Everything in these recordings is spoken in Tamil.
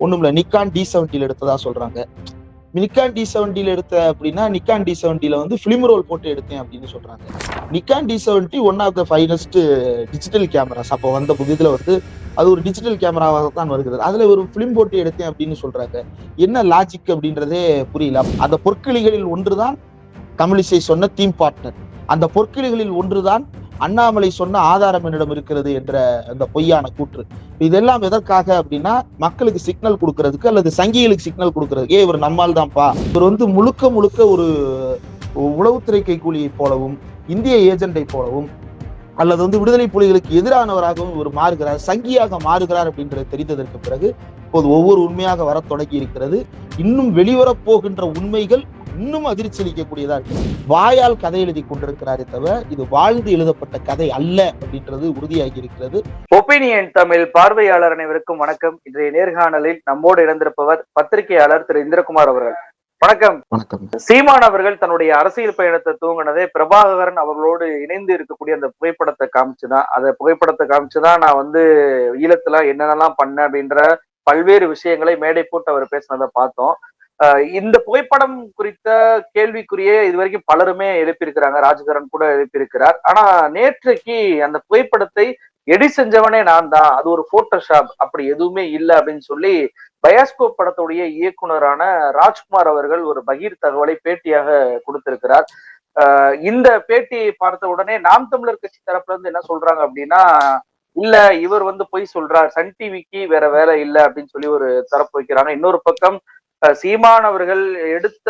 ஒன்றும் இல்லை நிக்கான் டி செவன்ட்டியில் எடுத்ததா சொல்கிறாங்க நிக்கான் டி செவன்ட்டியில் எடுத்த அப்படின்னா நிக்கான் டி செவன்ட்டியில் வந்து ஃபிலிம் ரோல் போட்டு எடுத்தேன் அப்படின்னு சொல்கிறாங்க Nikon D seventy one of the finest digital cameras அப்போ வந்த புதியதுல வந்து அது ஒரு டிஜிட்டல் கேமராவாக தான் வருகிறது. அதில் ஒரு ஃபிலிம் போட்டு எடுத்தேன் அப்படின்னு சொல்கிறாங்க என்ன லாஜிக் அப்படின்றதே புரியல. அந்த பொற்கிளிகளில் ஒன்றுதான் தமிழிசை சொன்ன தீம் பார்ட்னர் அந்த பொற்கிளிகளில் ஒன்றுதான் அண்ணாமலை சொன்ன ஆதாரம் என்னிடம் இருக்கிறது என்ற அந்த பொய்யான கூற்று. இதெல்லாம் எதற்காக அப்படின்னா மக்களுக்கு சிக்னல் கொடுக்கறதுக்கு அல்லது சங்கிகளுக்கு சிக்னல் கொடுக்கறதுக்கு. ஏ இவர் நம்மால் தான்ப்பா. இவர் வந்து முழுக்க முழுக்க ஒரு உளவுத்துறை கூலியை போலவும் இந்திய ஏஜெண்டை போலவும் அல்லது வந்து விடுதலை புலிகளுக்கு எதிரானவராகவும் இவர் மாறுகிறார் சங்கியாக மாறுகிறார் அப்படின்றது தெரிந்ததற்கு பிறகு இப்போது ஒவ்வொரு உண்மையாக வர தொடங்கி இருக்கிறது. இன்னும் வெளிவரப் போகின்ற உண்மைகள் இன்னும் அதிர்ச்சி அளிக்கக்கூடியதா இருக்கு. வாயால் கதை எழுதி கொண்டிருக்கிறாரே தவிர இது வாழ்ந்து எழுதப்பட்ட கதை அல்ல அப்படின்றது உறுதியாகி இருக்கிறது. ஒப்பீனியன் தமிழ் பார்வையாளர் அனைவருக்கும் வணக்கம். இன்றைய நேர்காணலில் நம்மோடு இணைந்திருப்பவர் பத்திரிகையாளர் திரு இந்திரகுமார் அவர்கள். வணக்கம். வணக்கம். சீமான் அவர்கள் தன்னுடைய அரசியல் பயணத்தை தூங்கினதே பிரபாகரன் அவர்களோடு இணைந்து இருக்கக்கூடிய அந்த புகைப்படத்தை காமிச்சுதான். அந்த புகைப்படத்தை காமிச்சுதான் நான் வந்து ஈழத்துல என்னென்னலாம் பண்ணேன் அப்படின்ற பல்வேறு விஷயங்களை மேடை போட்டு அவர் பேசினதை பார்த்தோம். இந்த புகைப்படம் குறித்த கேள்விக்குறியே இது வரைக்கும் பலருமே எழுப்பியிருக்கிறாங்க. ராஜகரன் கூட எழுப்பியிருக்கிறார். ஆனா நேற்றைக்கு அந்த புகைப்படத்தை எடி செஞ்சவனே நான் தான். அது ஒரு போட்டோஷாப் அப்படி எதுவுமே இல்லை அப்படின்னு சொல்லி பயாஸ்கோப் படத்துடைய இயக்குனரான ராஜ்குமார் அவர்கள் ஒரு பகீர் தகவலை பேட்டியாக கொடுத்திருக்கிறார். இந்த பேட்டியை பார்த்த உடனே நாம் தமிழர் கட்சி தரப்புல இருந்து என்ன சொல்றாங்க அப்படின்னா இல்ல இவர் வந்து பொய் சொல்றார். சன் டிவிக்கு வேற வேலை இல்லை அப்படின்னு சொல்லி ஒரு தரப்பு வைக்கிறாங்க. இன்னொரு பக்கம் சீமான் அவர்கள் எடுத்த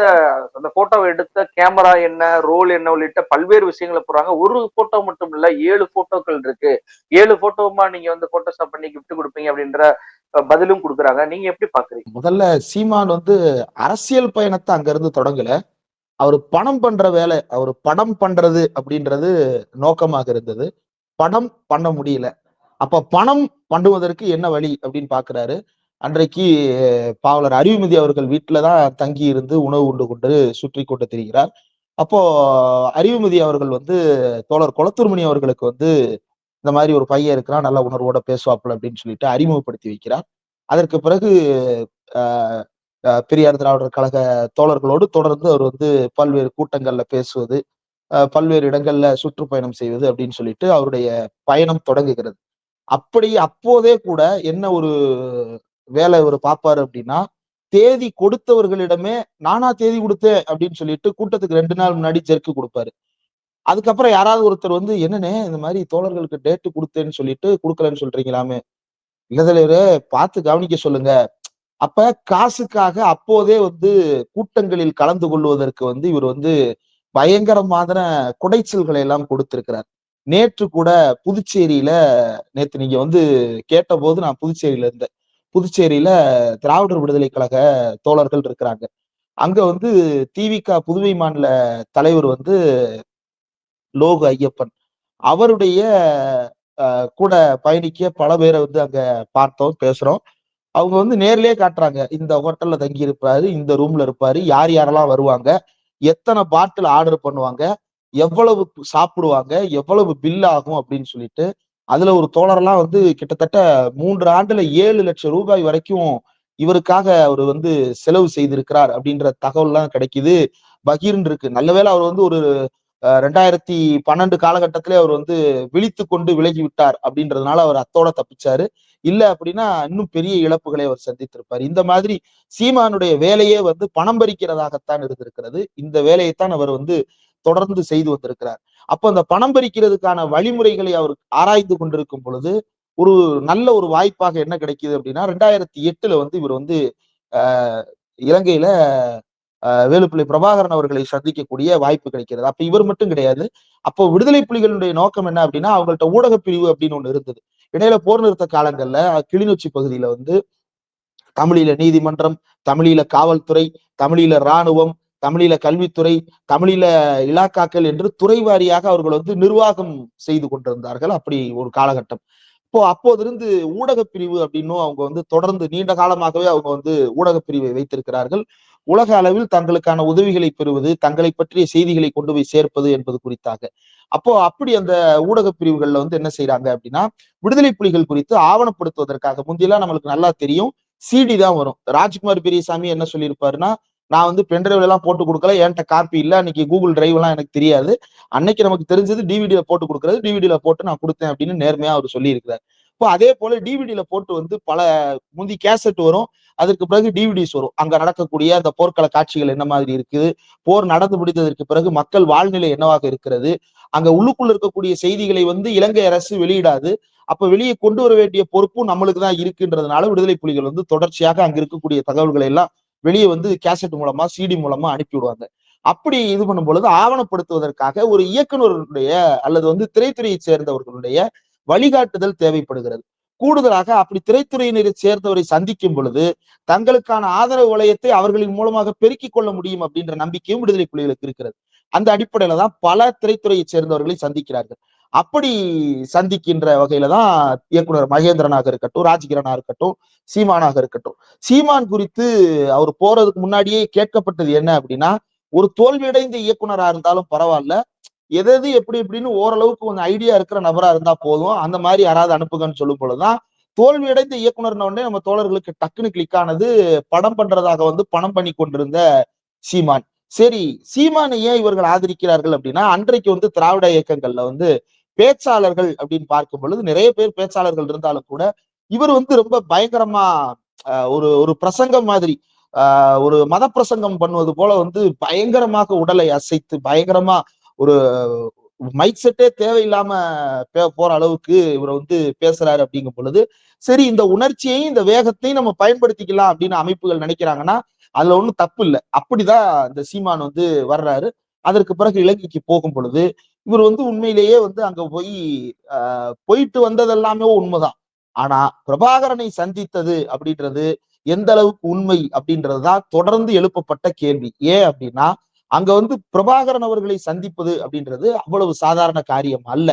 அந்த போட்டோவை எடுத்த கேமரா என்ன ரோல் என்ன உள்ளிட்ட பல்வேறு விஷயங்களை போறாங்க ஒரு போட்டோ மட்டும் இல்ல ஏழு போட்டோக்கள் இருக்கு. ஏழு போட்டோமா நீங்க வந்து போட்டோஷாப் பண்ணி கிஃப்ட் கொடுப்பீங்க அப்படின்ற பதிலும் கொடுக்குறாங்க. நீங்க எப்படி பாக்குறீங்க? முதல்ல சீமான் வந்து அரசியல் பயணத்தை அங்க இருந்து தொடங்கல. அவர் பணம் பண்ற வேலை அவர் படம் பண்றது அப்படின்றது நோக்கமாக இருந்தது. படம் பண்ண முடியல. அப்ப பணம் பண்ணுவதற்கு என்ன வழி அப்படின்னு பாக்குறாரு. அன்றைக்கு பாவலர் அறிவுமதி அவர்கள் வீட்டுலதான் தங்கி இருந்து உணவு உண்டு கொண்டு சுற்றி கொண்டு திரிகிறார். அப்போ அறிவுமதி அவர்கள் வந்து தோழர் குளத்தூர்மணி அவர்களுக்கு வந்து இந்த மாதிரி ஒரு பையன் இருக்கிறான் நல்ல உணர்வோட பேசுவாப்புல அப்படின்னு சொல்லிட்டு அறிமுகப்படுத்தி வைக்கிறார். அதற்கு பிறகு ஆஹ் பெரியார் திராவிடர் கழக தோழர்களோடு தொடர்ந்து அவர் வந்து பல்வேறு கூட்டங்கள்ல பேசுவது பல்வேறு இடங்கள்ல சுற்றுப்பயணம் செய்வது அப்படின்னு சொல்லிட்டு அவருடைய பயணம் தொடங்குகிறது. அப்படி அப்போதே கூட என்ன ஒரு வேலை இவர் பார்ப்பாரு அப்படின்னா தேதி கொடுத்தவர்களிடமே நானா தேதி கொடுத்தேன் அப்படின்னு சொல்லிட்டு கூட்டத்துக்கு ரெண்டு நாள் முன்னாடி ஜெர்க்கு கொடுப்பாரு. அதுக்கப்புறம் யாராவது ஒருத்தர் வந்து என்னண்ணே இந்த மாதிரி தோழர்களுக்கு டேட்டு கொடுத்தேன்னு சொல்லிட்டு கொடுக்கலன்னு சொல்றீங்களாமே? இல்லதலைவரே பார்த்து கவனிக்க சொல்லுங்க. அப்ப காசுக்காக அப்போதே வந்து கூட்டங்களில் கலந்து கொள்வதற்கு வந்து இவர் வந்து பயங்கரமான குடைச்சல்களை எல்லாம் கொடுத்திருக்கிறார். நேற்று கூட புதுச்சேரியில நேத்து நீங்க வந்து கேட்ட போது நான் புதுச்சேரியில இருந்தேன். புதுச்சேரியில திராவிடர் விடுதலை கழக தோழர்கள் இருக்கிறாங்க. அங்க வந்து திவிக புதுவை மாநில தலைவர் வந்து லோகு ஐயப்பன். அவருடைய கூட பயணிக்க பல பேரை வந்து அங்க பார்த்தோம் பேசுறோம். அவங்க வந்து நேர்லயே காட்டுறாங்க. இந்த ஹோட்டல்ல தங்கி இருப்பாரு இந்த ரூம்ல இருப்பாரு யார் யாரெல்லாம் வருவாங்க எத்தனை பாட்டில் ஆர்டர் பண்ணுவாங்க எவ்வளவு சாப்பிடுவாங்க எவ்வளவு பில் ஆகும் அப்படின்னு சொல்லிட்டு அதுல ஒரு தோழரெல்லாம் வந்து கிட்டத்தட்ட மூன்று ஆண்டுல ஏழு லட்சம் ரூபாய் வரைக்கும் இவருக்காக அவர் வந்து செலவு செய்திருக்கிறார் அப்படின்ற தகவல் எல்லாம் கிடைக்குது. பகீர்னு இருக்கு. நல்ல வேளை அவர் வந்து ஒரு அஹ், ரெண்டாயிரத்தி பன்னெண்டு காலகட்டத்திலே அவர் வந்து விழித்து கொண்டு விலகி விட்டார் அப்படின்றதுனால அவர் அத்தோட தப்பிச்சாரு. இல்ல அப்படின்னா இன்னும் பெரிய இழப்புகளை அவர் சந்தித்திருப்பார். இந்த மாதிரி சீமானுடைய வேலையே வந்து பணம் பறிக்கிறதாகத்தான் இருந்திருக்கிறது. இந்த வேலையைத்தான் அவர் வந்து தொடர்ந்து செய்து வந்திருக்கிறார். அப்போ அந்த பணம் பறிக்கிறதுக்கான வழிமுறைகளை அவர் ஆராய்ந்து கொண்டிருக்கும் பொழுது ஒரு நல்ல ஒரு வாய்ப்பாக என்ன கிடைக்குது அப்படின்னா ரெண்டாயிரத்தி எட்டுல வந்து இவர் வந்து ஆஹ் இலங்கையில வேலுப்பிள்ளை பிரபாகரன் அவர்களை சந்திக்கக்கூடிய வாய்ப்பு கிடைக்கிறது. அப்ப இவர் மட்டும் கிடையாது. அப்போ விடுதலை புலிகளுடைய நோக்கம் என்ன அப்படின்னா அவங்கள்ட்ட ஊடக பிரிவு அப்படின்னு ஒண்ணு இருந்தது. இடையில போர் நிறுத்த காலங்கள்ல கிளிநொச்சி பகுதியில வந்து தமிழீழ நீதிமன்றம் தமிழீழ காவல்துறை தமிழீழ இராணுவம் தமிழீழ கல்வித்துறை தமிழீழ இலாக்காக்கள் என்று துறை வாரியாக அவர்கள் வந்து நிர்வாகம் செய்து கொண்டிருந்தார்கள். அப்படி ஒரு காலகட்டம். இப்போ அப்போதிருந்து ஊடக பிரிவு அப்படின்னும் அவங்க வந்து தொடர்ந்து நீண்ட காலமாகவே அவங்க வந்து ஊடக பிரிவை வைத்திருக்கிறார்கள். உலக அளவில் தங்களுக்கான உதவிகளை பெறுவது தங்களை பற்றிய செய்திகளை கொண்டு போய் சேர்ப்பது என்பது குறித்தாக. அப்போ அப்படி அந்த ஊடக பிரிவுகள்ல வந்து என்ன செய்யறாங்க அப்படின்னா விடுதலை புலிகள் குறித்து ஆவணப்படுத்துவதற்காக முந்தியெல்லாம் நம்மளுக்கு நல்லா தெரியும் சிடி தான் வரும். ராஜ்குமார் பெரியசாமி என்ன சொல்லியிருப்பாருன்னா நான் வந்து பென்ட்ரைவ்ல எல்லாம் போட்டு கொடுக்கல. என்கிட்ட காப்பி இல்லை. அன்னைக்கு கூகுள் டிரைவ் எல்லாம் எனக்கு தெரியாது. அன்னைக்கு நமக்கு தெரிஞ்சது டிவிடியில போட்டு கொடுக்கறது. டிவிடியில போட்டு நான் கொடுத்தேன் அப்படின்னு நேர்மையா அவர் சொல்லியிருக்கிறார். இப்போ அதே போல டிவிடியில போட்டு வந்து பல முந்தி கேசட் வரும். அதற்கு பிறகு டிவிடிஸ் வரும். அங்க நடக்கக்கூடிய அந்த போர்க்கள காட்சிகள் என்ன மாதிரி இருக்குது? போர் நடந்து முடித்ததற்கு பிறகு மக்கள் வாழ்நிலை என்னவாக இருக்கிறது? அங்க உள்ளுக்குள்ள இருக்கக்கூடிய செய்திகளை வந்து இலங்கை அரசு வெளியிடாது. அப்ப வெளியே கொண்டு வர வேண்டிய பொறுப்பும் நம்மளுக்கு தான் இருக்குன்றதுனால விடுதலை புலிகள் வந்து தொடர்ச்சியாக அங்க இருக்கக்கூடிய தகவல்களை எல்லாம் வெளியே வந்து கேசட் மூலமா சிடி மூலமா அனுப்பி விடுவாங்க. அப்படி இது பண்ணும் பொழுது ஆவணப்படுத்துவதற்காக ஒரு இயக்குநருடைய அல்லது வந்து திரைத்துறையை சேர்ந்தவர்களுடைய வழிகாட்டுதல் தேவைப்படுகிறது. கூடுதலாக அப்படி திரைத்துறையினரை சேர்ந்தவரை சந்திக்கும் பொழுது தங்களுக்கான ஆதரவு வளையத்தை அவர்களின் மூலமாக பெருக்கிக் கொள்ள முடியும் அப்படின்ற நம்பிக்கையும் விடுதலை புலிகளுக்கு இருக்கிறது. அந்த அடிப்படையில தான் பல திரைத்துறையை சேர்ந்தவர்களை சந்திக்கிறார்கள். அப்படி சந்திக்கின்ற வகையில தான் இயக்குனர் மகேந்திரனாக இருக்கட்டும் ராஜ்கிரனா இருக்கட்டும் சீமானாக இருக்கட்டும். சீமான் குறித்து அவர் போறதுக்கு முன்னாடியே கேட்கப்பட்டது என்ன அப்படின்னா ஒரு தோல்வியடைந்த இயக்குனரா இருந்தாலும் பரவாயில்ல. எது எப்படி எப்படின்னு ஓரளவுக்கு கொஞ்சம் ஐடியா இருக்கிற நபரா இருந்தா போதும். அந்த மாதிரி யாராவது அனுப்புங்கன்னு சொல்லும் பொழுதுதான் தோல்வியடைந்த இயக்குனர் உடனே நம்ம தோழர்களுக்கு டக்குன்னு கிளிக் ஆனது படம் பண்றதாக வந்து பணம் பண்ணி கொண்டிருந்த சீமான். சரி சீமானை ஏன் இவர்கள் ஆதரிக்கிறார்கள் அப்படின்னா அன்றைக்கு வந்து திராவிட இயக்கங்கள்ல வந்து பேச்சாளர்கள் அப்படின்னு பார்க்கும் பொழுது நிறைய பேர் பேச்சாளர்கள் இருந்தாலும் கூட இவர் வந்து ரொம்ப பயங்கரமா ஆஹ், ஒரு ஒரு பிரசங்கம் மாதிரி ஆஹ், ஒரு மத பிரசங்கம் பண்ணுவது போல வந்து பயங்கரமாக உடலை அசைத்து பயங்கரமா ஒரு மைக் செட்டே தேவையில்லாம பே- போற அளவுக்கு இவர் வந்து பேசுறாரு அப்படிங்கும் பொழுது சரி இந்த உணர்ச்சியையும் இந்த வேகத்தையும் நம்ம பயன்படுத்திக்கலாம் அப்படின்னு அமைப்புகள் நினைக்கிறாங்கன்னா அதுல ஒண்ணும் தப்பு இல்லை. அப்படிதான் இந்த சீமான் வந்து வர்றாரு. அதற்கு பிறகு இலங்கைக்கு போகும் பொழுது இவர் வந்து உண்மையிலேயே வந்து அங்க போய் ஆஹ், போயிட்டு வந்ததெல்லாமே உண்மைதான். ஆனா பிரபாகரனை சந்தித்தது அப்படின்றது எந்த அளவுக்கு உண்மை அப்படின்றதுதான் தொடர்ந்து எழுப்பப்பட்ட கேள்வி. ஏன் அப்படின்னா அங்க வந்து பிரபாகரன் அவர்களை சந்திப்பது அப்படின்றது அவ்வளவு சாதாரண காரியம் அல்ல.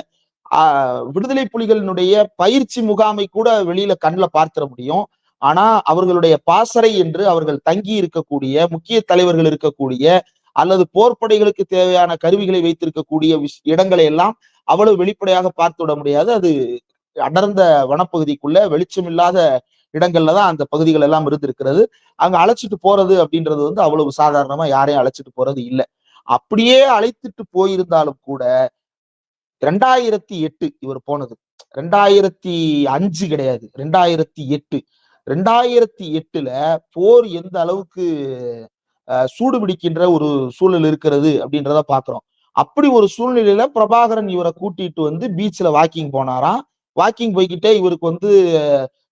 ஆஹ் விடுதலை புலிகளினுடைய பயிற்சி முகாமை கூட வெளியில கண்ணுல பார்த்திட முடியும். ஆனா அவர்களுடைய பாசறை என்று அவர்கள் தங்கி இருக்கக்கூடிய முக்கிய தலைவர்கள் இருக்கக்கூடிய அல்லது போர்ப்படைகளுக்கு தேவையான கருவிகளை வைத்திருக்கக்கூடிய விஷ்- இடங்களை எல்லாம் அவ்வளவு வெளிப்படையாக பார்த்து விட முடியாது. அது அடர்ந்த வனப்பகுதிக்குள்ள வெளிச்சமில்லாத இடங்கள்ல தான் அந்த பகுதிகள் எல்லாம் இருந்திருக்கிறது. அங்க அழைச்சிட்டு போறது அப்படின்றது வந்து அவ்வளவு சாதாரணமா யாரையும் அழைச்சிட்டு போறது இல்லை. அப்படியே அழைத்துட்டு போயிருந்தாலும் கூட ரெண்டாயிரத்தி எட்டு இவர் போனது. ரெண்டாயிரத்தி அஞ்சு கிடையாது. ரெண்டாயிரத்தி எட்டு. ரெண்டாயிரத்தி எட்டுல போர் எந்த அளவுக்கு சூடு பிடிக்கின்ற ஒரு சூழல் இருக்கிறது அப்படின்றத பாக்குறோம். அப்படி ஒரு சூழ்நிலையில பிரபாகரன் இவரை கூட்டிட்டு வந்து பீச்ல வாக்கிங் போனாராம். வாக்கிங் போய்கிட்டே இவருக்கு வந்து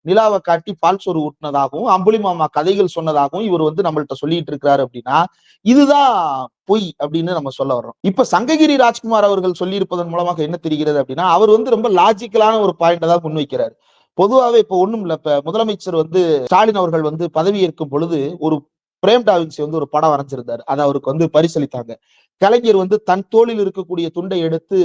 நிலாவை காட்டி பால் சோறு ஊட்டினதாகவும் அம்புலி மாமா கதைகள் சொன்னதாகவும் இவர் வந்து நம்மள்ட்ட சொல்லிட்டு இருக்கிறாரு அப்படின்னா இதுதான் பொய் அப்படின்னு நம்ம சொல்ல வர்றோம். இப்ப சங்ககிரி ராஜ்குமார் அவர்கள் சொல்லியிருப்பதன் மூலமாக என்ன தெரிகிறது அப்படின்னா அவர் வந்து ரொம்ப லாஜிக்கலான ஒரு பாயிண்ட தான் முன்வைக்கிறார் பொதுவாகவே இப்ப ஒண்ணும் இல்ல இப்ப முதலமைச்சர் வந்து ஸ்டாலின் அவர்கள் வந்து பதவி ஏற்கும் பொழுது ஒரு பிரேம் டாவின்சி வந்து ஒரு படம் வரைஞ்சிருந்தாரு. அதை அவருக்கு வந்து பரிசளித்தாங்க. கலைஞர் வந்து தன் தோளில் இருக்கக்கூடிய துண்டை எடுத்து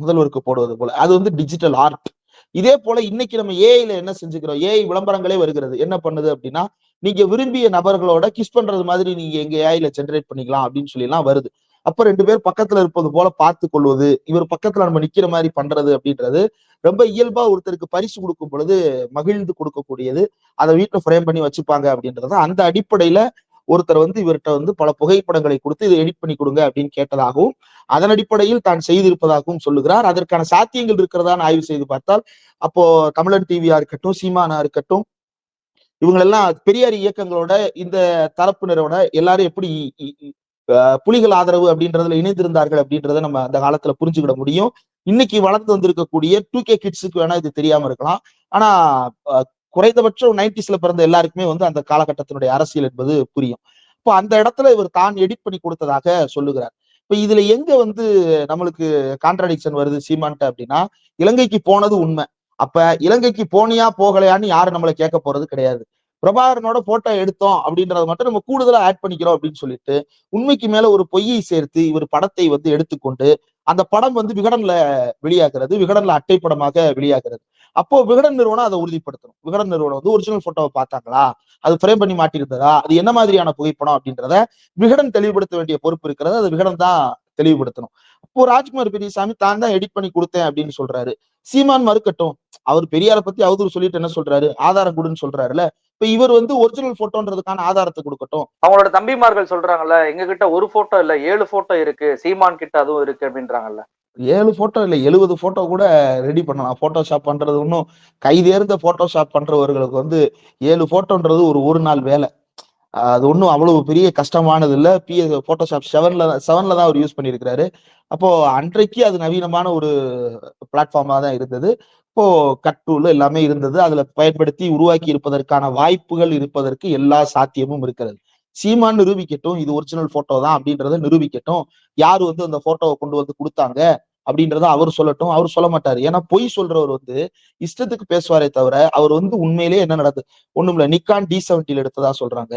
முதல்வருக்கு போடுவது போல. அது வந்து டிஜிட்டல் ஆர்ட். இதே போல இன்னைக்கு நம்ம ஏஐல என்ன செஞ்சுக்கிறோம்? ஏஐ விளம்பரங்களே வருகிறது. என்ன பண்ணுது அப்படின்னா நீங்க விரும்பிய நபர்களோட கிஸ் பண்றது மாதிரி நீங்க எங்க ஏஐல ஜென்ரேட் பண்ணிக்கலாம் அப்படின்னு சொல்லி எல்லாம் வருது. அப்ப ரெண்டு பேர் பக்கத்துல இருப்பது போல பார்த்து கொள்வது இவர் பக்கத்துல நம்ம நிக்கிற மாதிரி பண்றது அப்படின்றது ரொம்ப இயல்பா ஒருத்தருக்கு பரிசு கொடுக்கும் பொழுது மகிழ்ந்து கொடுக்கக்கூடியது. அதை வீட்டுல ஃப்ரேம் பண்ணி வச்சுப்பாங்க அப்படின்றது அந்த அடிப்படையில ஒருத்தர் வந்து இவர்கிட்ட வந்து பல புகைப்படங்களை கொடுத்து இதை எடிட் பண்ணி கொடுங்க அப்படின்னு கேட்டதாகவும் அதன் அடிப்படையில் தான் செய்திருப்பதாகவும் சொல்லுகிறார். அதற்கான சாத்தியங்கள் இருக்கிறதான்னு ஆய்வு செய்து பார்த்தால் அப்போ தமிழன் டிவியா இருக்கட்டும் சீமானா இருக்கட்டும் இவங்களெல்லாம் பெரியார் இயக்கங்களோட இந்த தரப்பினரோட எல்லாரும் எப்படி புலிகள் ஆதரவு அப்படின்றதுல இணைந்திருந்தார்கள் அப்படின்றத நம்ம அந்த காலத்துல புரிஞ்சுக்கிட முடியும். இன்னைக்கு வளர்ந்து வந்திருக்கக்கூடிய டூ கே கிட்ஸுக்கு வேணா இது தெரியாம இருக்கலாம். ஆனா குறைந்தபட்சம் நைன்டிஸ்ல பிறந்த எல்லாருக்குமே வந்து அந்த காலகட்டத்தினுடைய அரசியல் என்பது புரியும். இப்போ அந்த இடத்துல இவர் தான் எடிட் பண்ணி கொடுத்ததாக சொல்லுகிறார். இப்ப இதுல எங்க வந்து நம்மளுக்கு கான்ட்ராடிக்ஷன் வருது சீமான்ட்ட அப்படின்னா இலங்கைக்கு போனது உண்மை. அப்ப இலங்கைக்கு போனியா போகலையான்னு யாரும் நம்மளை கேட்க போறது கிடையாது. பிரபாகரனோட போட்டோ எடுத்தோம் அப்படின்றத மட்டும் நம்ம கூடுதலா ஆட் பண்ணிக்கிறோம் அப்படின்னு சொல்லிட்டு உண்மைக்கு மேல ஒரு பொய்யை சேர்த்து இவர் படத்தை வந்து எடுத்துக்கொண்டு அந்த படம் வந்து விகடன்ல வெளியாகிறது விகடன்ல அட்டை படமாக வெளியாகிறது. அப்போ விகடன் நிறுவனம் அதை உறுதிப்படுத்தணும். விகடன் நிறுவனம் வந்து ஒரிஜினல் போட்டோவை பார்த்தாங்களா? அது ஃப்ரேம் பண்ணி மாட்டியிருந்ததா? அது என்ன மாதிரியான புகைப்படம் அப்படின்றத விகடன் தெளிவுபடுத்த வேண்டிய பொறுப்பு இருக்கிறது. அது விகடன் தான் தெளிவுபடுத்தணும். அப்போ ராஜ்குமார் பெரியசாமி தான் தான் எடிட் பண்ணி கொடுத்தேன் அப்படின்னு சொல்றாரு. சீமான் மறுக்கட்டும் அவர் பெரியார பத்தி அவதூறு சொல்லிட்டு என்ன சொல்றாரு? ஆதாரம் கொடுன்னு சொல்றாருல இப்ப இவர் வந்து ஒரிஜினல் போட்டோன்றதுக்கான ஆதாரத்தை கொடுக்கட்டும். அவங்களோட தம்பிமார்கள் சொல்றாங்கல்ல எங்க கிட்ட ஒரு போட்டோ இல்ல ஏழு போட்டோ இருக்கு. சீமான் கிட்ட அதுவும் இருக்கு அப்படின்றாங்கல்ல. ஏழு போட்டோ இல்ல எழுபது போட்டோ கூட ரெடி பண்ணலாம். போட்டோஷாப் பண்றது ஒன்றும் கைதேர்ந்த போட்டோஷாப் பண்றவர்களுக்கு வந்து ஏழு போட்டோன்றது ஒரு ஒரு நாள் வேலை. அது ஒன்றும் அவ்வளவு பெரிய கஷ்டமானது இல்ல. பி போட்டோஷாப் செவன்ல செவன்ல தான் அவர் யூஸ் பண்ணியிருக்கிறாரு. அப்போ அன்றைக்கு அது நவீனமான ஒரு பிளாட்ஃபார்மா தான் இருந்தது. இப்போ கட் டூல் எல்லாமே இருந்தது. அதுல பயன்படுத்தி உருவாக்கி இருப்பதற்கான வாய்ப்புகள் இருப்பதற்கு எல்லா சாத்தியமும் இருக்கிறது. சீமான் நிரூபிக்கட்டும். இது ஒரிஜினல் போட்டோ தான் அப்படின்றத நிரூபிக்கட்டும். யாரு வந்து அந்த போட்டோவை கொண்டு வந்து கொடுத்தாங்க அப்படின்றத அவர் சொல்லட்டும். அவர் சொல்ல மாட்டாரு. ஏன்னா பொய் சொல்றவர் வந்து இஷ்டத்துக்கு பேசுவாரே தவிர அவர் வந்து உண்மையிலேயே என்ன நடக்குது ஒண்ணும் இல்ல. நிக்கான் டி செவன்டில எடுத்ததா சொல்றாங்க.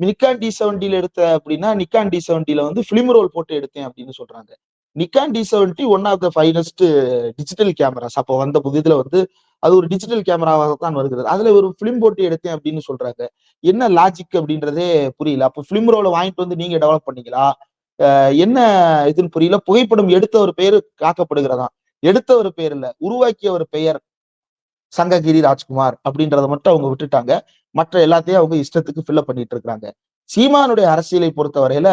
நிக்கான் டி செவன்டில எடுத்த அப்படின்னா நிக்கான் டி செவன்டில வந்து பிலிம் ரோல் போட்டு எடுத்தேன் அப்படின்னு சொல்றாங்க. Nikon D seventy one of the finest digital cameras அப்போ வந்த புதியதுல வந்து அது ஒரு டிஜிட்டல் கேமராவாக தான் வருகிறது. அதுல ஒரு பிலிம் போட்டு எடுத்தேன் அப்படின்னு சொல்றாங்க. என்ன லாஜிக் அப்படின்றதே புரியல. அப்போ பிலிம் ரோல வாங்கிட்டு வந்து நீங்க டெவலப் பண்ணீங்களா? என்ன இதுன்னு புரியல. புகைப்படம் எடுத்த ஒரு பெயர் காக்கப்படுகிறதா? எடுத்த ஒரு பெயர் இல்ல. உருவாக்கிய ஒரு பெயர் சங்ககிரி ராஜ்குமார் அப்படின்றத மட்டும் அவங்க விட்டுட்டாங்க. மற்ற எல்லாத்தையும் அவங்க இஷ்டத்துக்கு ஃபில்லப் பண்ணிட்டு இருக்கிறாங்க. சீமானுடைய அரசியலை பொறுத்தவரையில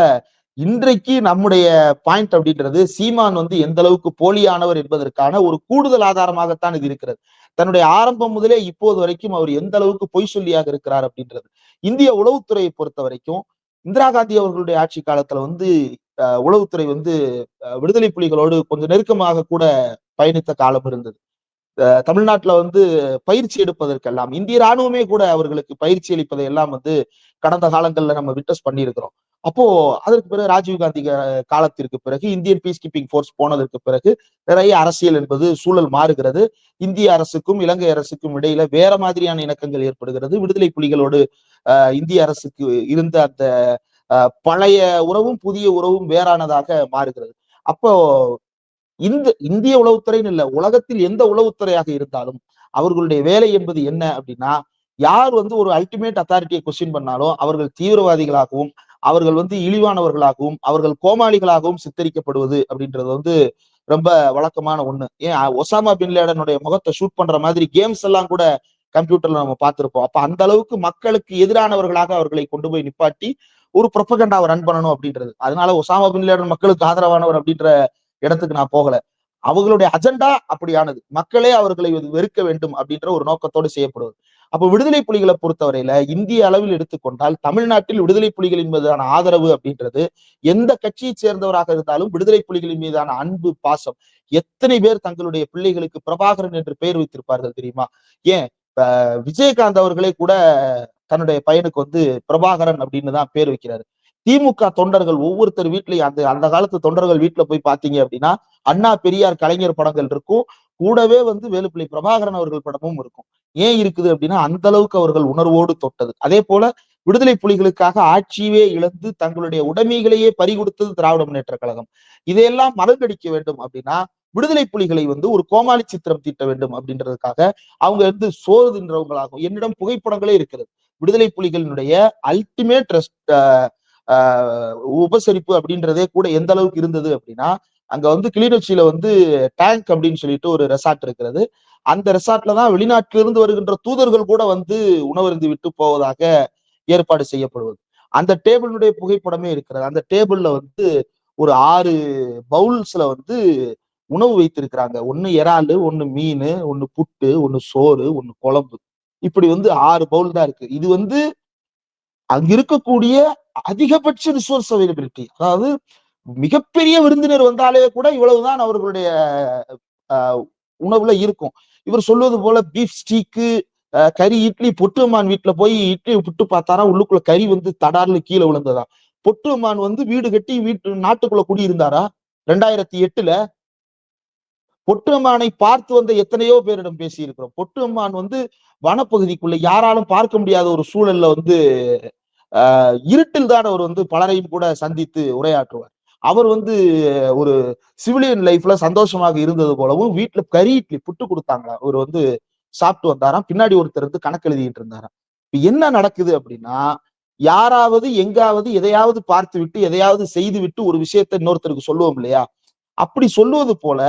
இன்றைக்கு நம்முடைய பாயிண்ட் அப்படின்றது சீமான் வந்து எந்த அளவுக்கு போலியானவர் என்பதற்கான ஒரு கூடுதல் ஆதாரமாகத்தான் இது இருக்கிறது. தன்னுடைய ஆரம்பம் முதலே இப்போது வரைக்கும் அவர் எந்த அளவுக்கு பொய் சொல்லியாக இருக்கிறார் அப்படின்றது. இந்திய உளவுத்துறையை பொறுத்த வரைக்கும் இந்திரா காந்தி அவர்களுடைய ஆட்சி காலத்துல வந்து உளவுத்துறை வந்து அஹ், விடுதலை புலிகளோடு கொஞ்சம் நெருக்கமாக கூட பயணித்த காலம் இருந்தது. தமிழ்நாட்டுல வந்து பயிற்சி எடுப்பதற்கெல்லாம் இந்திய ராணுவமே கூட அவர்களுக்கு பயிற்சி அளிப்பதை எல்லாம் வந்து கடந்த காலங்கள்ல நம்ம விட்னஸ் பண்ணியிருக்கிறோம். அப்போ அதற்கு பிறகு ராஜீவ்காந்தி காலத்திற்கு பிறகு இந்தியன் பீஸ் கீப்பிங் ஃபோர்ஸ் போனதற்கு பிறகு நிறைய அரசியல் என்பது சூழல் மாறுகிறது. இந்திய அரசுக்கும் இலங்கை அரசுக்கும் இடையில வேற மாதிரியான இணக்கங்கள் ஏற்படுகிறது. விடுதலை புலிகளோடு இந்திய அரசுக்கு இருந்த அந்த அஹ், பழைய உறவும் புதிய உறவும் வேறானதாக மாறுகிறது. அப்போ இந்த இந்திய உளவுத்துறைன்னு இல்ல உலகத்தில் எந்த உளவுத்துறையாக இருந்தாலும் அவர்களுடைய வேலை என்பது என்ன அப்படின்னா யார் வந்து ஒரு அல்டிமேட் அத்தாரிட்டியை கொஸ்டின் பண்ணாலும் அவர்கள் தீவிரவாதிகளாகவும் அவர்கள் வந்து இழிவானவர்களாகவும் அவர்கள் கோமாளிகளாகவும் சித்தரிக்கப்படுவது அப்படின்றது வந்து ரொம்ப வழக்கமான ஒண்ணு. ஏன் ஒசாமா பின் லேடனுடைய முகத்தை ஷூட் பண்ற மாதிரி கேம்ஸ் எல்லாம் கூட கம்ப்யூட்டர்ல நம்ம பார்த்திருப்போம். அப்ப அந்த அளவுக்கு மக்களுக்கு எதிரானவர்களாக அவர்களை கொண்டு போய் நிப்பாட்டி ஒரு ப்ரொபகண்டாவை ரன் பண்ணணும் அப்படின்றது. அதனால ஒசாமா பின் லேடன் மக்களுக்கு ஆதரவானவர் அப்படின்ற இடத்துக்கு நான் போகல. அவர்களுடைய அஜெண்டா அப்படியானது. மக்களே அவர்களை வெறுக்க வேண்டும் அப்படின்ற ஒரு நோக்கத்தோடு செய்யப்படுவது. அப்போ விடுதலை புலிகளை பொறுத்தவரையில இந்திய அளவில் எடுத்துக்கொண்டால் தமிழ்நாட்டில் விடுதலை புலிகளின் மீதான ஆதரவு அப்படின்றது எந்த கட்சியை சேர்ந்தவராக இருந்தாலும் விடுதலை புலிகளின் மீதான அன்பு பாசம் எத்தனை பேர் தங்களுடைய பிள்ளைகளுக்கு பிரபாகரன் என்று பெயர் வைத்திருப்பார்கள் தெரியுமா? ஏன்? இப்ப விஜயகாந்த் அவர்களே கூட தன்னுடைய பையனுக்கு வந்து பிரபாகரன் அப்படின்னு தான் பேர் வைக்கிறாரு. திமுக தொண்டர்கள் ஒவ்வொருத்தர் வீட்லயும் அந்த அந்த காலத்து தொண்டர்கள் வீட்டுல போய் பாத்தீங்க அப்படின்னா அண்ணா பெரியார் கலைஞர் படங்கள் இருக்கும். கூடவே வந்து வேலுப்பிள்ளை பிரபாகரன் அவர்கள் படமும் இருக்கும். ஏன் இருக்குது அப்படின்னா அந்த அளவுக்கு அவர்கள் உணர்வோடு தொட்டது. அதே போல விடுதலை புலிகளுக்காக ஆட்சியே இழந்து தங்களுடைய உடைமைகளையே பறிகொடுத்தது திராவிட முன்னேற்ற கழகம். இதையெல்லாம் மறக்கடிக்க வேண்டும் அப்படின்னா விடுதலை புலிகளை வந்து ஒரு கோமாளி சித்திரம் தீட்ட வேண்டும் அப்படின்றதுக்காக அவங்க வந்து சோறு தின்றவங்களாகும். என்னிடம் புகைப்படங்களே இருக்கிறது. விடுதலை புலிகளினுடைய அல்டிமேட் உபசரிப்பு அப்படின்றதே கூட எந்த அளவுக்கு இருந்தது அப்படின்னா அங்க வந்து கிளிநொச்சியில வந்து டேங்க் அப்படின்னு சொல்லிட்டு ஒரு ரெசார்ட் இருக்கிறது. அந்த ரெசார்ட்ல தான் வெளிநாட்டிலிருந்து வருகின்ற தூதர்கள் கூட வந்து உணவருந்து விட்டு போவதாக ஏற்பாடு செய்யப்படுவது. அந்த டேபிளுடைய புகைப்படமே இருக்கிறது. அந்த டேபிள்ல வந்து ஒரு ஆறு பவுல்ஸ்ல வந்து உணவு வைத்திருக்கிறாங்க. ஒன்னு இறாலு ஒன்னு மீன் ஒன்னு புட்டு ஒன்னு சோறு ஒன்னு குழம்பு. இப்படி வந்து ஆறு பவுல் தான் இருக்கு. இது வந்து அங்க இருக்கக்கூடிய அதிகபட்ச ரிசோர்ஸ் அவைலபிலிட்டி அதாவது மிகப்பெரிய விருந்தினர் வந்தாலே கூட இவ்வளவுதான் அவர்களுடைய ஆஹ், உணவுல இருக்கும். இவர் சொல்வது போல பீஃப் ஸ்டீக்கு கறி இட்லி பொட்டுமான் வீட்டுல போய் இட்லி புட்டு பார்த்தாரா உள்ளுக்குள்ள கறி வந்து தடார்னு கீழே விழுந்ததா பொட்டுமான் வந்து வீடு கட்டி வீட்டு நாட்டுக்குள்ள குடியிருந்தாரா? ரெண்டாயிரத்தி எட்டுல பொட்டுமானை பார்த்து வந்த எத்தனையோ பேரிடம் பேசி இருக்கிறோம் பொட்டுமான் வந்து வனப்பகுதிக்குள்ள யாராலும் பார்க்க முடியாத ஒரு சூழல்ல வந்து இருட்டில் தான் அவர் வந்து பலரையும் கூட சந்தித்து உரையாற்றுவார். அவர் வந்து ஒரு சிவிலியன் லைஃப்ல சந்தோஷமாக இருந்தது போலவும் வீட்டுல கறி இட்லி புட்டு கொடுத்தாங்களா அவர் வந்து சாப்பிட்டு வந்தாராம். பின்னாடி ஒருத்தர் வந்து கணக்கு எழுதிட்டு இருந்தாராம். இப்ப என்ன நடக்குது அப்படின்னா யாராவது எங்காவது எதையாவது பார்த்து விட்டு எதையாவது செய்து விட்டு ஒரு விஷயத்த இன்னொருத்தருக்கு சொல்லுவோம் இல்லையா? அப்படி சொல்லுவது போல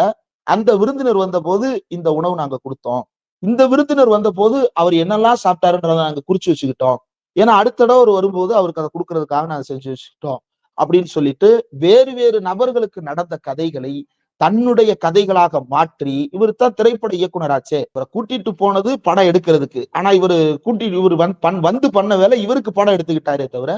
அந்த விருந்தினர் வந்தபோது இந்த உணவு நாங்க கொடுத்தோம். இந்த விருந்தினர் வந்தபோது அவர் என்னெல்லாம் சாப்பிட்டாருன்றதை நாங்க குறிச்சு வச்சுக்கிட்டோம். ஏன்னா அடுத்த தடவை அவர் வரும்போது அவருக்கு அதை கொடுக்கறதுக்காக நான் செஞ்சு வச்சுக்கிட்டோம். அப்படின்னு சொல்லிட்டு வேறு வேறு நபர்களுக்கு நடந்த கதைகளை தன்னுடைய கதைகளாக மாற்றி இவர் தான் திரைப்பட இயக்குனராச்சே இவரை கூட்டிட்டு போனது படம் எடுக்கிறதுக்கு. ஆனா இவரு கூட்டி இவர் வந்து பண்ண வேலை இவருக்கு படம் எடுத்துக்கிட்டாரே தவிர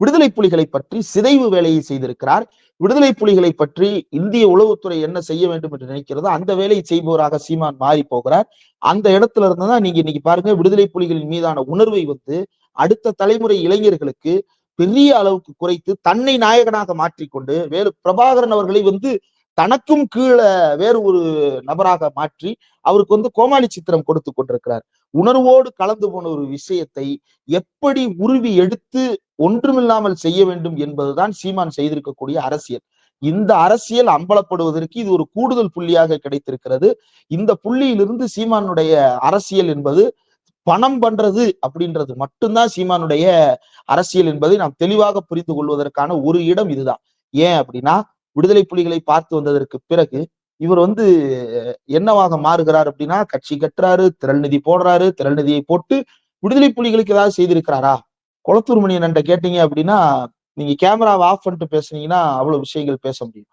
விடுதலை புலிகளை பற்றி சிதைவு வேலையை செய்திருக்கிறார். விடுதலை புலிகளை பற்றி இந்திய உளவுத்துறை என்ன செய்ய வேண்டும் என்று நினைக்கிறதோ அந்த வேலையை செய்பவராக சீமான் மாறி போகிறார். அந்த இடத்துல இருந்துதான் நீங்க இன்னைக்கு பாருங்க விடுதலை புலிகளின் மீதான உணர்வை வந்து அடுத்த தலைமுறை இளைஞர்களுக்கு பெரிய அளவுக்கு குறைத்து தன்னை நாயகனாக மாற்றிக்கொண்டு வேறு பிரபாகரன் அவர்களை வந்து தனக்கும் கீழே வேறு ஒரு நபராக மாற்றி அவருக்கு வந்து கோமாளி சித்திரம் கொடுத்து கொண்டிருக்கிறார். உணர்வோடு கலந்து போன ஒரு விஷயத்தை எப்படி உருவி எடுத்து ஒன்றுமில்லாமல் செய்ய வேண்டும் என்பதுதான் சீமான் செய்திருக்கக்கூடிய அரசியல். இந்த அரசியல் அம்பலப்படுவதற்கு இது ஒரு கூடுதல் புள்ளியாக கிடைத்திருக்கிறது. இந்த புள்ளியிலிருந்து சீமானுடைய அரசியல் என்பது பணம் பண்றது அப்படின்றது மட்டும்தான் சீமானுடைய அரசியல் என்பதை நாம் தெளிவாக புரிந்து கொள்வதற்கான ஒரு இடம் இதுதான். ஏன் அப்படின்னா விடுதலை புலிகளை பார்த்து வந்ததற்கு பிறகு இவர் வந்து என்னவாக மாறுகிறார் அப்படின்னா கட்சி கட்டுறாரு திரள் நிதி போடுறாரு திரள் நிதியை போட்டு விடுதலை புலிகளுக்கு ஏதாவது செய்திருக்கிறாரா? குளத்தூர் மணி என்கிட்ட கேட்டீங்க அப்படின்னா நீங்க கேமராவை ஆஃப் பண்ணிட்டு பேசுனீங்கன்னா அவ்வளவு விஷயங்கள் பேச முடியும்.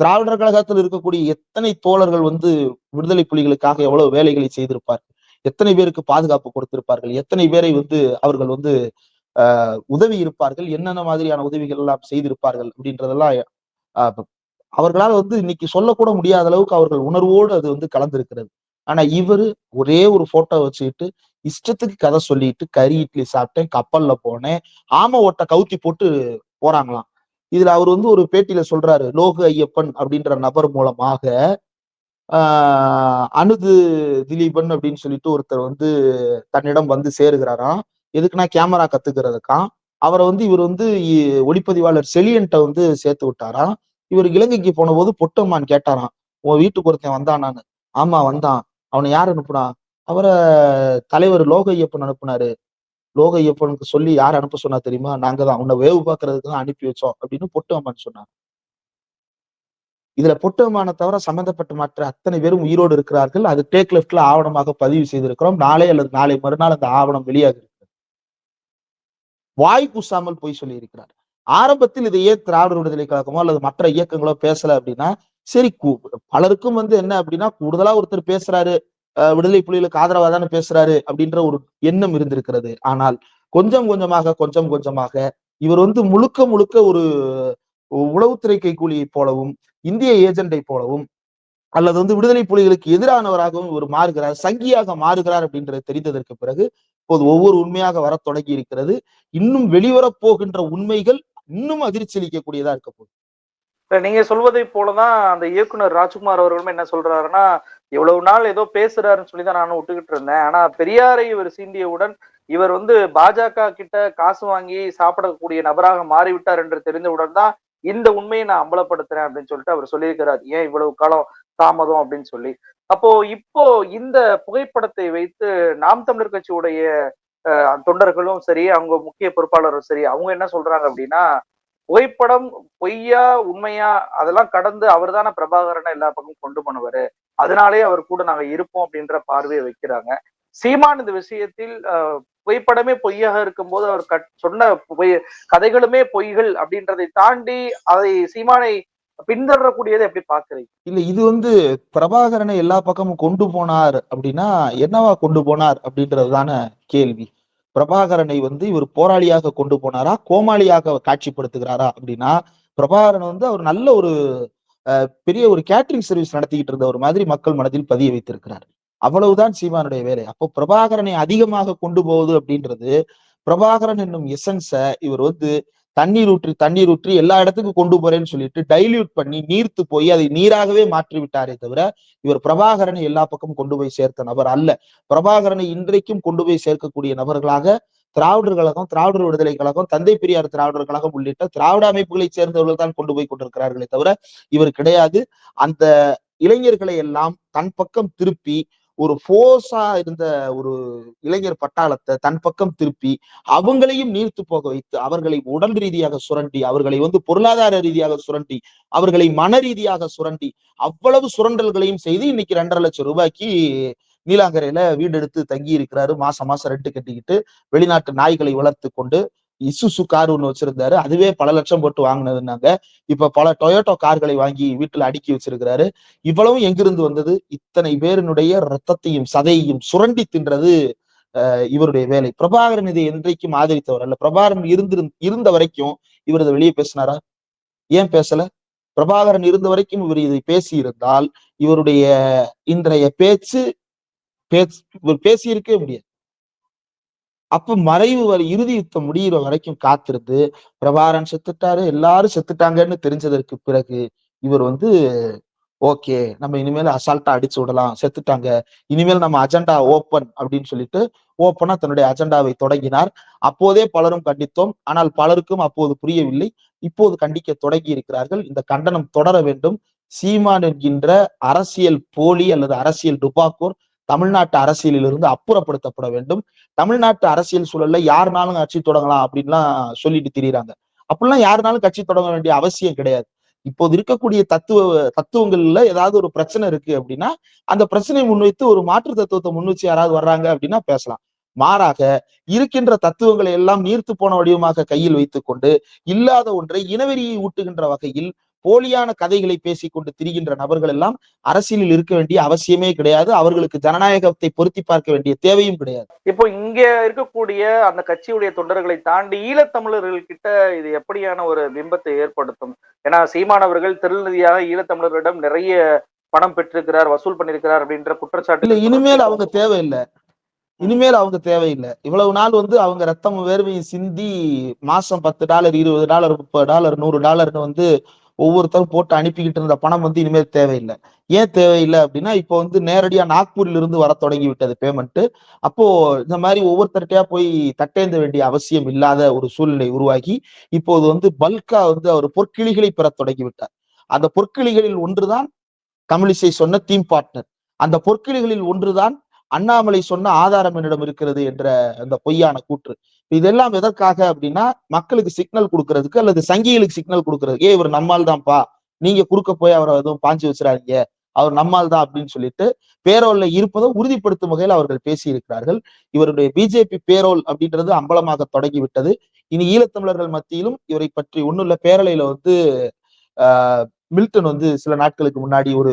திராவிடர் கழகத்தில் இருக்கக்கூடிய எத்தனை தோழர்கள் வந்து விடுதலை புலிகளுக்காக எவ்வளவு வேலைகளை செய்திருப்பார்கள்? எத்தனை பேருக்கு பாதுகாப்பு கொடுத்திருப்பார்கள்? எத்தனை பேரை வந்து அவர்கள் வந்து ஆஹ் உதவி இருப்பார்கள்? என்னென்ன மாதிரியான உதவிகள் எல்லாம் செய்திருப்பார்கள்? அப்படின்றதெல்லாம் அவர்களால் வந்து இன்னைக்கு சொல்லக்கூட முடியாத அளவுக்கு அவர்கள் உணர்வோடு அது வந்து கலந்திருக்கிறது. ஆனா இவரு ஒரே ஒரு போட்டோ வச்சுக்கிட்டு இஷ்டத்துக்கு கதை சொல்லிட்டு கறி இட்லி சாப்பிட்டேன் கப்பல்ல போனேன் ஆம ஓட்ட கவுத்தி போட்டு போறாங்களாம். இதுல அவர் வந்து ஒரு பேட்டியில சொல்றாரு லோக ஐயப்பன் அப்படின்ற நபர் மூலமாக அனுது திலீபன் அப்படின்னு சொல்லிட்டு ஒருத்தர் வந்து தன்னிடம் வந்து சேருகிறாராம். எதுக்குன்னா கேமரா கத்துக்கிறதுக்காம். அவரை வந்து இவர் வந்து ஒளிப்பதிவாளர் செலியன்ட்ட வந்து சேர்த்து விட்டாராம். இவர் இலங்கைக்கு போன போது பொட்டம்மான் கேட்டாராம். உன் வீட்டுக்கு ஒருத்தன் நான். ஆமா வந்தான். அவனை யார் அனுப்புனா? அவரை தலைவர் லோக ஐயப்பன் அனுப்புனாரு. லோக ஐயப்பனுக்கு சொல்லி யார் அனுப்ப சொன்னா தெரியுமா? நாங்க தான் உன்னை வேவு பார்க்கறதுக்கு தான் அனுப்பி வச்சோம். அப்படின்னு பொட்டம்மான் சொன்னார். இதுல பொட்டமான தவிர சம்பந்தப்பட்ட மற்ற அத்தனை பேரும் உயிரோடு இருக்கிறார்கள். அது டேக் லெப்ட்ல ஆவணமாக பதிவு செய்திருக்கிறோம். நாளை அல்லது நாளை மறுநாள் அந்த ஆவணம் வெளியாக இருக்கிறது. வாய் கூசாமல் போய் சொல்லி இருக்கிறார் ஆரம்பத்தில் இதை ஏன் திராவிட விடுதலை கழகமோ அல்லது மற்ற இயக்கங்களோ பேசல அப்படின்னா சரி பலருக்கும் வந்து என்ன அப்படின்னா கூடுதலா ஒருத்தர் பேசுறாரு விடுதலை புலிகளுக்கு ஆதரவா தானே பேசுறாரு அப்படின்ற ஒரு எண்ணம் இருந்திருக்கிறது. ஆனால் கொஞ்சம் கொஞ்சமாக கொஞ்சம் கொஞ்சமாக இவர் வந்து முழுக்க முழுக்க ஒரு உளவுத்துறை கைகூலியைப் போலவும் இந்திய ஏஜெண்டை போலவும் அல்லது வந்து விடுதலை புலிகளுக்கு எதிரானவராகவும் இவர் மாறுகிறார் சங்கியாக மாறுகிறார் அப்படின்றது தெரிந்ததற்கு பிறகு இப்போது ஒவ்வொரு உண்மையாக வர தொடங்கி இருக்கிறது. இன்னும் வெளிவரப் போகின்ற உண்மைகள் இன்னும் அதிர்ச்சி அளிக்கக்கூடியதா இருக்க போகுது. நீங்க சொல்வதை போலதான் அந்த இயக்குனர் ராஜ்குமார் அவர்களும் என்ன சொல்றாருன்னா இவ்வளவு நாள் ஏதோ பேசுறாருன்னு சொல்லி தான் நானும் விட்டுக்கிட்டு இருந்தேன். ஆனா பெரியாரை இவர் சீண்டியவுடன் இவர் வந்து பாஜக கிட்ட காசு வாங்கி சாப்பிடக்கூடிய நபராக மாறிவிட்டார் என்று தெரிந்தவுடன் தான் இந்த உண்மையை நான் அம்பலப்படுத்துறேன் அப்படின்னு சொல்லிட்டு அவர் சொல்லியிருக்கிறார். ஏன் இவ்வளவு காலம் தாமதம் அப்படின்னு சொல்லி. அப்போ இப்போ இந்த புகைப்படத்தை வைத்து நாம் தமிழர் கட்சியுடைய தொண்டர்களும் சரி அவங்க முக்கிய பொறுப்பாளரும் சரி அவங்க என்ன சொல்றாங்க அப்படின்னா புகைப்படம் பொய்யா உண்மையா அதெல்லாம் கடந்து அவர் தானே பிரபாகரனை எல்லா பக்கமும் கொண்டு போனவரு. அதனாலே அவர் கூட நாங்க இருப்போம் அப்படின்ற பார்வையை வைக்கிறாங்க. சீமான் இந்த விஷயத்தில் புகைப்படமே பொய்யாக இருக்கும்போது அவர் கட் சொன்ன பொய் கதைகளுமே பொய்கள் அப்படின்றதை தாண்டி அதை சீமானை பின்தொடரக்கூடியதை எப்படி பாக்குறீங்க இல்ல இது வந்து பிரபாகரனை எல்லா பக்கமும் கொண்டு போனார் அப்படின்னா என்னவா கொண்டு போனார் அப்படின்றதுதான கேள்வி. பிரபாகரனை வந்து இவர் போராளியாக கொண்டு போனாரா கோமாளியாக காட்சிப்படுத்துகிறாரா அப்படின்னா பிரபாகரன் வந்து அவர் நல்ல ஒரு பெரிய ஒரு கேட்டரிங் சர்வீஸ் நடத்திக்கிட்டு இருந்த ஒரு மாதிரி மக்கள் மனதில் பதிய வைத்திருக்கிறார். அவ்வளவுதான் சீமானுடைய வேலை. அப்போ பிரபாகரனை அதிகமாக கொண்டு போவது அப்படின்றது பிரபாகரன் என்னும் எசன்ஸ இவர் வந்து தண்ணீர் ஊற்றி தண்ணீர் ஊற்றி எல்லா இடத்துக்கும் கொண்டு போறேன்னு சொல்லிட்டு டைல்யூட் பண்ணி நீர்த்து போய் அதை நீராகவே மாற்றி விட்டாரே தவிர இவர் பிரபாகரனை எல்லா பக்கமும் கொண்டு போய் சேர்த்த நபர் அல்ல. பிரபாகரனை இன்றைக்கும் கொண்டு போய் சேர்க்கக்கூடிய நபர்களாக திராவிடர் கழகம் திராவிடர் விடுதலை கழகம் தந்தை பெரியார் திராவிடர் கழகம் உள்ளிட்ட திராவிட அமைப்புகளை சேர்ந்தவர்கள் தான் கொண்டு போய் கொண்டிருக்கிறார்களே தவிர இவர் கிடையாது. அந்த இளைஞர்களை எல்லாம் தன் பக்கம் திருப்பி ஒரு ஃபோர்ஸா இருந்த ஒரு இளைஞர் பட்டாளத்தை தன் பக்கம் திருப்பி அவங்களையும் நீர்த்து போக வைத்து அவர்களை உடல் ரீதியாக சுரண்டி அவர்களை வந்து பொருளாதார ரீதியாக சுரண்டி அவர்களை மன ரீதியாக சுரண்டி அவ்வளவு சுரண்டல்களையும் செய்து இன்னைக்கு ரெண்டரை லட்சம் ரூபாய்க்கு நீலாங்கரையில வீடு எடுத்து தங்கி இருக்கிறாரு மாசம் மாசம் ரெட்டு கட்டிக்கிட்டு வெளிநாட்டு நாய்களை வளர்த்து கொண்டு இசுசு கார் ஒன்று வச்சிருந்தாரு. அதுவே பல லட்சம் போட்டு வாங்கினதுனாங்க. இப்ப பல டொயோட்டோ கார்களை வாங்கி வீட்டுல அடுக்கி வச்சிருக்கிறாரு. இவ்வளவும் எங்கிருந்து வந்தது? இத்தனை பேரினுடைய ரத்தத்தையும் சதையையும் சுரண்டி தின்றது இவருடைய வேலை. பிரபாகரன் இதை என்றைக்கும் ஆதரித்தவர் அல்ல. பிரபாகரன் இருந்து இருந்த வரைக்கும் இவர் இதை வெளியே பேசினாரா? ஏன் பேசல? பிரபாகரன் இருந்த வரைக்கும் இவர் இதை பேசி இருந்தால் இவருடைய இன்றைய பேச்சு பேச்சு இவர் பேசியிருக்கவே முடியாது. அப்ப மறைவு வரை இறுதி யுத்தம் முடியிற வரைக்கும் காத்திருந்து பிரபாரன் செத்துட்டாரு எல்லாரும் செத்துட்டாங்கன்னு தெரிஞ்சதற்கு பிறகு இவர் வந்து ஓகே நம்ம இனிமேல் அசால்ட்டா அடிச்சு விடலாம் செத்துட்டாங்க இனிமேல் நம்ம அஜெண்டா ஓப்பன் அப்படின்னு சொல்லிட்டு ஓப்பனா தன்னுடைய அஜெண்டாவை தொடங்கினார். அப்போதே பலரும் கண்டித்தோம். ஆனால் பலருக்கும் அப்போது புரியவில்லை. இப்போது கண்டிக்க தொடங்கி இருக்கிறார்கள். இந்த கண்டனம் தொடர வேண்டும். சீமான் என்கின்ற அரசியல் போலி அல்லது அரசியல் டுபாக்கூர் தமிழ்நாட்டு அரசியலிலிருந்து அப்புறப்படுத்தப்பட வேண்டும். தமிழ்நாட்டு அரசியல் சூழல்ல யாருனாலும் கட்சி தொடங்கலாம் அப்படின்லாம் சொல்லிட்டு திரியுறாங்க. அப்படிலாம் யாருனாலும் கட்சி தொடங்க வேண்டிய அவசியம் கிடையாது. இப்போது இருக்கக்கூடிய தத்துவ தத்துவங்கள்ல ஏதாவது ஒரு பிரச்சனை இருக்கு அப்படின்னா அந்த பிரச்சனையை முன்வைத்து ஒரு மாற்று தத்துவத்தை முன்வச்சு யாராவது வர்றாங்க அப்படின்னா பேசலாம். மாறாக இருக்கின்ற தத்துவங்களை எல்லாம் நீர்த்து போன வடிவமாக கையில் வைத்துக்கொண்டு இல்லாத ஒன்றை இனவெறியை ஊட்டுகின்ற வகையில் போலியான கதைகளை பேசிக்கொண்டு திரிகின்ற நபர்கள் எல்லாம் அரசியலில் இருக்க வேண்டிய அவசியமே கிடையாது. அவர்களுக்கு ஜனநாயகத்தை பொருத்தி பார்க்க வேண்டிய தேவையும் கிடையாது. இப்போ இங்க இருக்கக்கூடிய அந்த கட்சியுடைய தொண்டர்களை தாண்டி ஈழத்தமிழர்கள் கிட்ட இது எப்படியான ஒரு பிம்பத்தை ஏற்படுத்தும்? ஏன்னா சீமானவர்கள் திருநிதியாக ஈழத்தமிழர்களிடம் நிறைய பணம் பெற்றிருக்கிறார் வசூல் பண்ணிருக்கிறார் அப்படின்ற இல்ல குற்றச்சாட்டு இனிமேல் அவங்க தேவையில்லை. இனிமேல் அவங்க தேவையில்லை. இவ்வளவு நாள் வந்து அவங்க ரத்தம் வேர்வையும் சிந்தி மாசம் பத்து டாலர் இருபது டாலர் முப்பது டாலர் நூறு டாலர்னு வந்து ஒவ்வொருத்தரும் போட்டு அனுப்பிக்கிட்டு இருந்த பணம் வந்து இனிமேல் தேவையில்லை. ஏன் தேவையில்லை அப்படின்னா இப்போ வந்து நேரடியாக நாக்பூரில் இருந்து வர தொடங்கி விட்டது பேமெண்ட் அப்போ இந்த மாதிரி ஒவ்வொருத்தர்கிட்டயா போய் தட்டேந்த வேண்டிய அவசியம் இல்லாத ஒரு சூழ்நிலை உருவாகி இப்போது வந்து பல்கா வந்து அவர் பொற்கிளிகளை பெற தொடங்கி விட்டார் அந்த பொற்கிளிகளில் ஒன்றுதான் தமிழிசை சொன்ன தீம் பார்ட்னர் அந்த பொற்கிளிகளில் ஒன்றுதான் அண்ணாமலை சொன்ன ஆதாரம் என்னிடம் இருக்கிறது என்ற அந்த பொய்யான கூற்று. இதெல்லாம் எதற்காக அப்படின்னா மக்களுக்கு சிக்னல் கொடுக்கறதுக்கு அல்லது சங்கிகளுக்கு சிக்னல் கொடுக்கறதுக்கு. ஏ இவர் நம்மால் தான்ப்பா. நீங்க குறுக்க போய் அவரை எதுவும் பாஞ்சு வச்சிடாதீங்க. அவர் நம்மால் தான் அப்படின்னு சொல்லிட்டு பேரோல்ல இருப்பதை உறுதிப்படுத்தும் வகையில் அவர்கள் பேசி இருக்கிறார்கள் இவருடைய பிஜேபி பேரோல் அப்படின்றது அம்பலமாக தொடங்கி விட்டது இனி ஈழத்தமிழர்கள் மத்தியிலும் இவரை பற்றி ஒண்ணுள்ள பேரலையில வந்து மில்டன் வந்து சில நாட்களுக்கு முன்னாடி ஒரு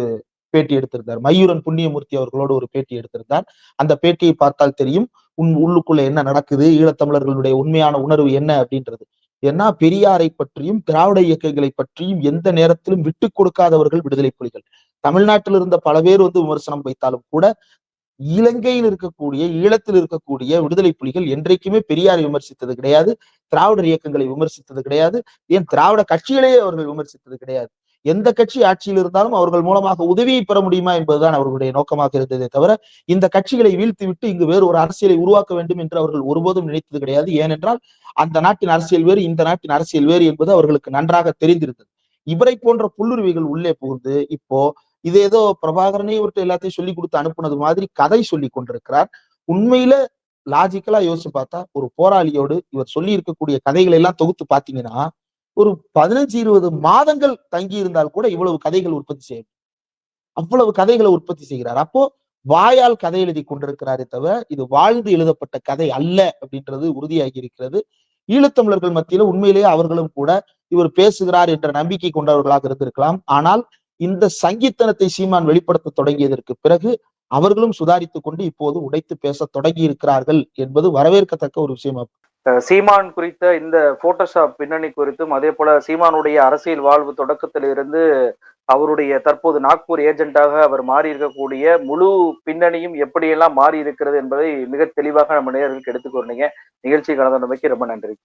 பேட்டி எடுத்திருந்தார். மயூரன் புண்ணியமூர்த்தி அவர்களோடு ஒரு பேட்டி எடுத்திருந்தார். அந்த பேட்டியை பார்த்தால் தெரியும் உன் உள்ளுக்குள்ள என்ன நடக்குது ஈழத்தமிழர்களுடைய உண்மையான உணர்வு என்ன அப்படின்றது. ஏன்னா பெரியாரை பற்றியும் திராவிட இயக்கங்களை பற்றியும் எந்த நேரத்திலும் விட்டு கொடுக்காதவர்கள் விடுதலை புலிகள். தமிழ்நாட்டில் இருந்த பல பேர் வந்து விமர்சனம் வைத்தாலும் கூட இலங்கையில் இருக்கக்கூடிய ஈழத்தில் இருக்கக்கூடிய விடுதலை புலிகள் என்றைக்குமே பெரியாரை விமர்சித்தது கிடையாது திராவிடர் இயக்கங்களை விமர்சித்தது கிடையாது ஏன் திராவிட கட்சிகளையே அவர்கள் விமர்சித்தது கிடையாது. எந்த கட்சி ஆட்சியில் இருந்தாலும் அவர்கள் மூலமாக உதவியை பெற முடியுமா என்பதுதான் அவர்களுடைய நோக்கமாக இருந்ததே தவிர இந்த கட்சிகளை வீழ்த்திவிட்டு இங்கு வேறு ஒரு அரசியலை உருவாக்க வேண்டும் என்று அவர்கள் ஒருபோதும் நினைத்தது கிடையாது. ஏனென்றால் அந்த நாட்டின் அரசியல் வேறு இந்த நாட்டின் அரசியல் வேறு என்பது அவர்களுக்கு நன்றாக தெரிந்திருந்தது. இவரை போன்ற புல்லுருவிகள் உள்ளே புகுந்து இப்போ இது ஏதோ பிரபாகரனே இவர்கிட்ட எல்லாத்தையும் சொல்லி கொடுத்து அனுப்புனது மாதிரி கதை சொல்லி கொண்டிருக்கிறார். உண்மையில லாஜிக்கலா யோசிச்சு பார்த்தா ஒரு போராளியோடு இவர் சொல்லி இருக்கக்கூடிய கதைகளை எல்லாம் தொகுத்து பாத்தீங்கன்னா ஒரு பதினஞ்சு இருபது மாதங்கள் தங்கி இருந்தால் கூட இவ்வளவு கதைகள் உற்பத்தி செய்யும் அவ்வளவு கதைகளை உற்பத்தி செய்கிறார். அப்போ வாயால் கதை எழுதி கொண்டிருக்கிறாரே தவிர இது வாழ்ந்து எழுதப்பட்ட கதை அல்ல அப்படின்றது உறுதியாகி இருக்கிறது. ஈழத்தமிழர்கள் மத்தியில உண்மையிலேயே அவர்களும் கூட இவர் பேசுகிறார் என்ற நம்பிக்கை கொண்டவர்களாக இருந்திருக்கலாம். ஆனால் இந்த சங்கீத்தனத்தை சீமான் வெளிப்படுத்த தொடங்கியதற்கு பிறகு அவர்களும் சுதாரித்துக் கொண்டு இப்போது உடைத்து பேச தொடங்கி இருக்கிறார்கள் என்பது வரவேற்கத்தக்க ஒரு விஷயம். சீமான் குறித்த இந்த போட்டோஷாப் பின்னணி குறித்தும் அதே போல சீமானுடைய அரசியல் வாழ்வு தொடக்கத்திலிருந்து அவருடைய தற்போது நாக்பூர் ஏஜென்ட்டாக அவர் மாறி இருக்கக்கூடிய முழு பின்னணியும் எப்படியெல்லாம் மாறி இருக்கிறது என்பதை மிக தெளிவாக நம்ம நேர்களுக்கு எடுத்துக்கொண்டீங்க நிகழ்ச்சி கலந்தமைக்கு ரொம்ப நன்றி.